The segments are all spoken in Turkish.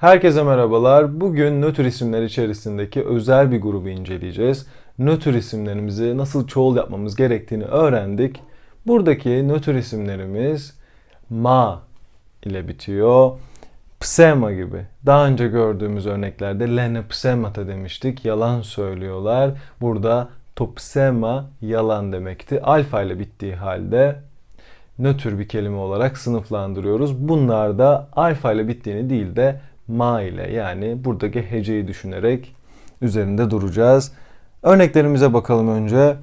Herkese merhabalar. Bugün nötr isimler içerisindeki özel bir grubu inceleyeceğiz. Nötr isimlerimizi nasıl çoğul yapmamız gerektiğini öğrendik. Buradaki nötr isimlerimiz ma ile bitiyor. Psema gibi. Daha önce gördüğümüz örneklerde lene psemata demiştik. Yalan söylüyorlar. Burada topsema yalan demekti. Alfa ile bittiği halde nötr bir kelime olarak sınıflandırıyoruz. Bunlar da alfa ile bittiğini değil de ma ile yani buradaki heceyi düşünerek üzerinde duracağız. Örneklerimize bakalım önce.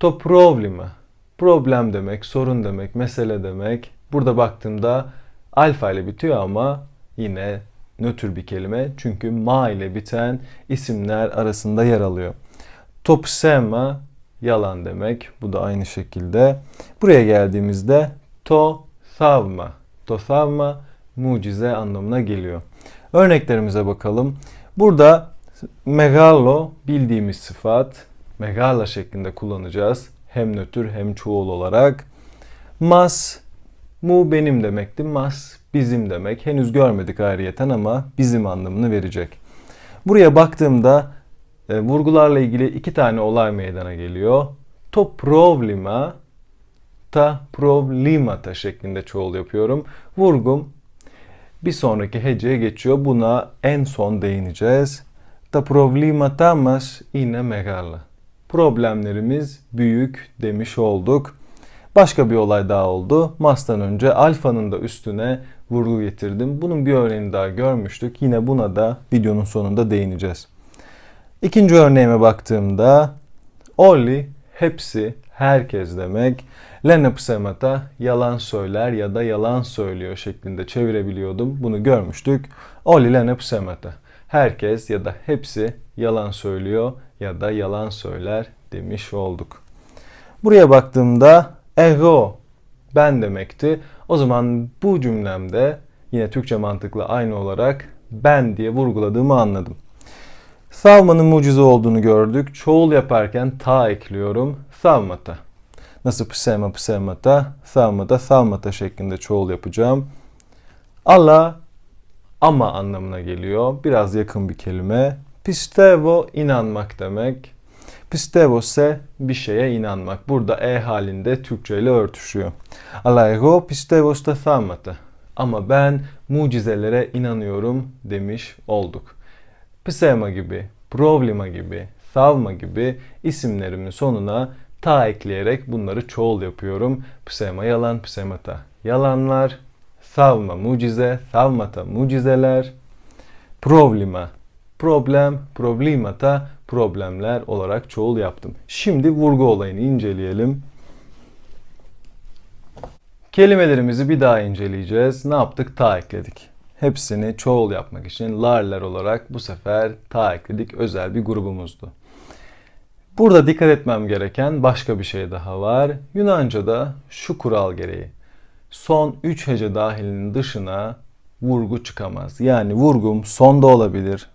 To problema. Problem demek, sorun demek, mesele demek. Burada baktığımda alfa ile bitiyor ama yine nötr bir kelime. Çünkü ma ile biten isimler arasında yer alıyor. Topsema yalan demek. Bu da aynı şekilde. Buraya geldiğimizde to thavma. To thavma mucize anlamına geliyor. Örneklerimize bakalım. Burada megalo bildiğimiz sıfat. Megala şeklinde kullanacağız. Hem nötr hem çoğul olarak. Mas mu benim demekti. Mas bizim demek. Henüz görmedik ayrıyeten ama bizim anlamını verecek. Buraya baktığımda e, vurgularla ilgili iki tane olay meydana geliyor. To problema ta problemata şeklinde çoğul yapıyorum. Vurgum bir sonraki heceye geçiyor. Buna en son değineceğiz. Ta problemata mas yine megala. Problemlerimiz büyük demiş olduk. Başka bir olay daha oldu. Mas'tan önce alfanın da üstüne vurgu getirdim. Bunun bir örneğini daha görmüştük. Yine buna da videonun sonunda değineceğiz. İkinci örneğime baktığımda Oli hepsi herkes demek. Lene psemata yalan söyler ya da yalan söylüyor şeklinde çevirebiliyordum. Bunu görmüştük. Oli lene psemata. Herkes ya da hepsi yalan söylüyor ya da yalan söyler demiş olduk. Buraya baktığımda ego ben demekti. O zaman bu cümlemde yine Türkçe mantıkla aynı olarak ben diye vurguladığımı anladım. Savmanın mucize olduğunu gördük. Çoğul yaparken ta ekliyorum. Savmata. Nasıl psema psemata, savmata savmata şeklinde çoğul yapacağım. Allah ama anlamına geliyor. Biraz yakın bir kelime. Pistevo inanmak demek. Pistevo ise bir şeye inanmak. Burada e halinde Türkçe ile örtüşüyor. Alaygo pistevos da thamata. Ama ben mucizelere inanıyorum demiş olduk. Psema gibi, problema gibi, thavma gibi isimlerimin sonuna ta ekleyerek bunları çoğul yapıyorum. Psema yalan, psemata yalanlar, thavma mucize, thavmata mucizeler, problema problem, problemata problemler olarak çoğul yaptım. Şimdi vurgu olayını inceleyelim. Kelimelerimizi bir daha inceleyeceğiz. Ne yaptık? Ta ekledik. Hepsini çoğul yapmak için larler olarak bu sefer ta ekledik. Özel bir grubumuzdu. Burada dikkat etmem gereken başka bir şey daha var. Yunanca'da şu kural gereği son 3 hece dahilinin dışına vurgu çıkamaz. Yani vurgum sonda olabilir,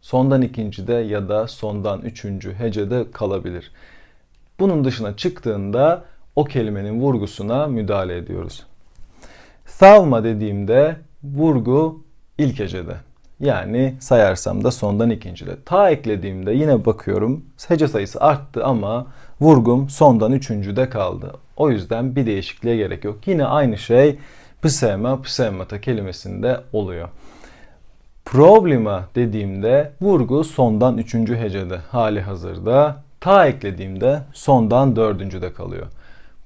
sondan ikincide ya da sondan üçüncü hecede kalabilir. Bunun dışına çıktığında o kelimenin vurgusuna müdahale ediyoruz. Thavma dediğimde vurgu ilk hecede. Yani sayarsam da sondan ikincide. Ta eklediğimde yine bakıyorum hece sayısı arttı ama vurgum sondan üçüncüde kaldı. O yüzden bir değişikliğe gerek yok. Yine aynı şey psema, psemata kelimesinde oluyor. Problema dediğimde vurgu sondan üçüncü hecede hali hazırda. Ta eklediğimde sondan dördüncüde kalıyor.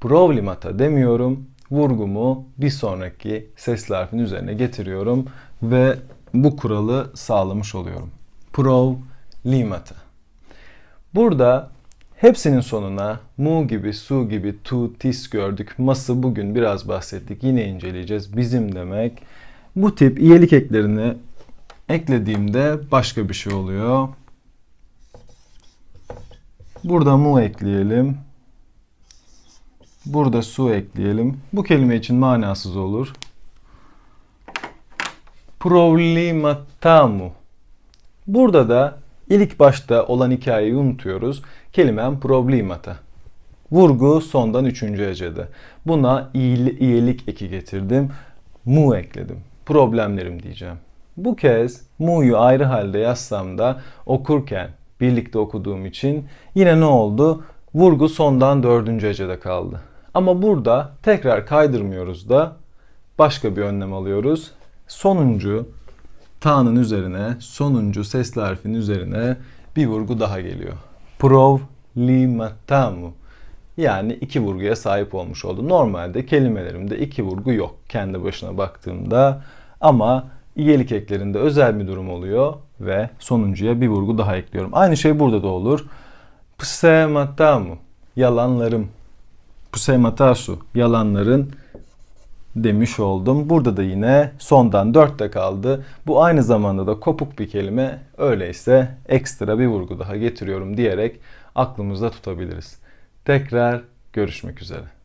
Problemata demiyorum. Vurgumu bir sonraki sesli harfin üzerine getiriyorum ve bu kuralı sağlamış oluyorum. Problemata. Burada hepsinin sonuna mu gibi, su gibi, tu, tis gördük. Mas'ı bugün biraz bahsettik. Yine inceleyeceğiz. Bizim demek. Bu tip iyelik eklerini eklediğimde başka bir şey oluyor. Burada mu ekleyelim. Burada su ekleyelim. Bu kelime için manasız olur. Problematamu. Burada da ilk başta olan hikayeyi unutuyoruz. Kelimem problemata. Vurgu sondan üçüncü hecede. Buna iyilik eki getirdim. Mu ekledim. Problemlerim diyeceğim. Bu kez mu'yu ayrı halde yazsam da okurken birlikte okuduğum için yine ne oldu? Vurgu sondan dördüncü hecede kaldı. Ama burada tekrar kaydırmıyoruz da başka bir önlem alıyoruz. Sonuncu ta'nın üzerine, sonuncu sesli harfin üzerine bir vurgu daha geliyor. Provlimatamu. Yani iki vurguya sahip olmuş oldu. Normalde kelimelerimde iki vurgu yok kendi başına baktığımda. Ama iyelik eklerinde özel bir durum oluyor ve sonuncuya bir vurgu daha ekliyorum. Aynı şey burada da olur. Psematamu. Yalanlarım. Psematasu. Yalanların demiş oldum. Burada da yine sondan 4'te kaldı. Bu aynı zamanda da kopuk bir kelime. Öyleyse ekstra bir vurgu daha getiriyorum diyerek aklımızda tutabiliriz. Tekrar görüşmek üzere.